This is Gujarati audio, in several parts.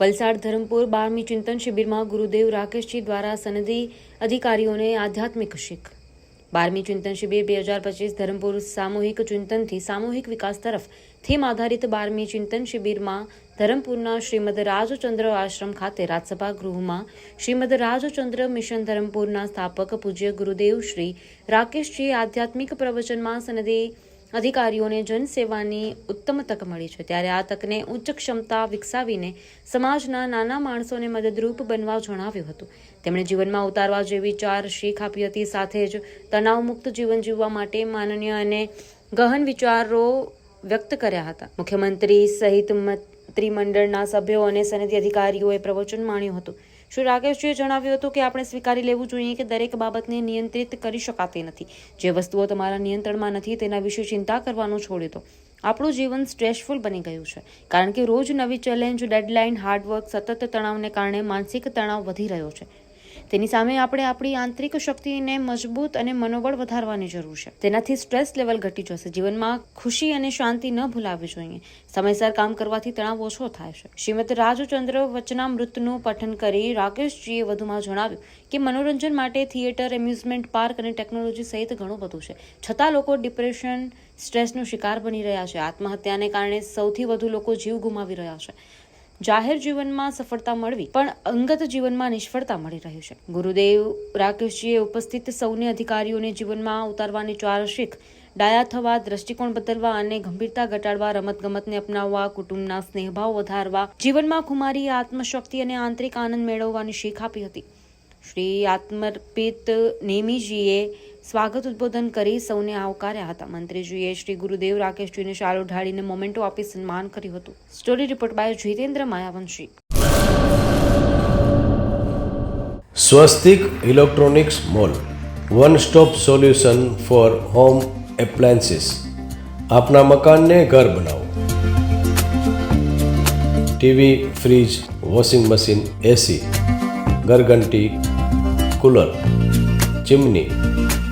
વલસાડ ધરમપુર બારમી ચિંતન શિબિરમાં ગુરુદેવ રાકેશજી દ્વારા સનદી અધિકારીઓને આધ્યાત્મિક શીખ. બારમી ચિંતન શિબિર બે હજાર પચીસ ધરમપુર સામૂહિક ચિંતનથી સામૂહિક વિકાસ તરફ થીમ આધારિત બારમી ચિંતન શિબિરમાં ધરમપુરના શ્રીમદ રાજચંદ્ર આશ્રમ ખાતે રાજસભા ગૃહમાં શ્રીમદ રાજચંદ્ર મિશન ધરમપુરના સ્થાપક પૂજ્ય ગુરુદેવ શ્રી રાકેશજી આધ્યાત્મિક પ્રવચનમાં સનદી અધિકારીઓને જનસેવાની ઉત્તમ તક મળી છે. ત્યારે આ તકને ઉચ્ચ ક્ષમતા વિકસાવીને સમાજના નાના માણસોને મદદરૂપ બનવા જણાવ્યું હતું. તેમણે જીવનમાં ઉતારવા જેવી ચાર શીખ આપી હતી. સાથે જ તણાવમુક્ત જીવન જીવવા માટે માનનીય અને ગહન વિચારો વ્યક્ત કર્યા હતા. મુખ્યમંત્રી સહિત મંત્રીમંડળના સભ્યો અને સનદી અધિકારીઓએ પ્રવચન માણ્યું હતું. શ્રી રાકેશજીએ જણાવ્યું હતું કે આપણે સ્વીકારી લેવું જોઈએ કે દરેક બાબતને નિયંત્રિત કરી શકાતી નથી. જે વસ્તુઓ તમારા નિયંત્રણમાં નથી તેના વિશે ચિંતા કરવાનું છોડી દો આપણું જીવન સ્ટ્રેસફુલ બની ગયું છે, કારણ કે રોજ નવી ચેલેન્જ, ડેડલાઇન, હાર્ડવર્ક, સતત તણાવને કારણે માનસિક તણાવ વધી રહ્યો છે. તેની સામે આપણે આપણી આંતરિક શક્તિને મજબૂત અને મનોબળ વધારવાની જરૂર છે. તેનાથી સ્ટ્રેસ લેવલ ઘટી જશે. જીવનમાં ખુશી અને શાંતિ ન ભૂલાવવી જોઈએ. સમયસર કામ કરવાથી તણાવ ઓછો થાય છે. શ્રીમતી રાજચંદ્ર વચનામૃતનું પઠન કરી રાકેશજીએ વધુમાં જણાવ્યું કે મનોરંજન માટે થિયેટર, એમ્યુઝમેન્ટ પાર્ક અને ટેકનોલોજી સહિત ઘણું બધું છે. છતાં લોકો ડિપ્રેશન, સ્ટ્રેસનો શિકાર બની રહ્યા છે. આત્મહત્યાને કારણે સૌથી વધુ લોકો જીવ ગુમાવી રહ્યા છે. જાહેર જીવનમાં સફળતા મળવી, પણ અંગત જીવનમાં નિષ્ફળતા મળી રહ્યું છે. ગુરુદેવ રાકેશજીએ ઉપસ્થિત સૌને અધિકારીઓને જીવનમાં ઉતારવાની ચાર શીખ, ડાયા થવા, દ્રષ્ટિકોણ બદલવા અને ગંભીરતા ઘટાડવા, રમતગમતને અપનાવવા, કુટુંબના સ્નેહભાવ વધારવા, જીવનમાં ખુમારી, આત્મશક્તિ અને આંતરિક આનંદ મેળવવાની શીખ આપી હતી. શ્રી આત્મર્પિત નેમીજીએ સ્વાગત ઉદ્બોધન કરી સૌને આવકાર્યા હતા. મંત્રીજીએ શ્રી ગુરુદેવ રાકેશજીને શાલ ઢાળીને મોમેન્ટો આપી સન્માન કર્યું હતું. Story report by Jitendra Mayavanshi. Swastik electronics mall. One stop solution for home appliances આપના મકાનને ઘર બનાવો. TV, fridge, washing machine, AC, ઘરઘંટી, cooler, chimney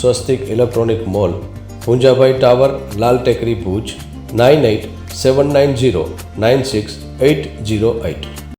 Swastik electronic mall, Poonjabhai tower, Lal Tekri Bhuj, nine eight seven nine zero nine six eight zero eight.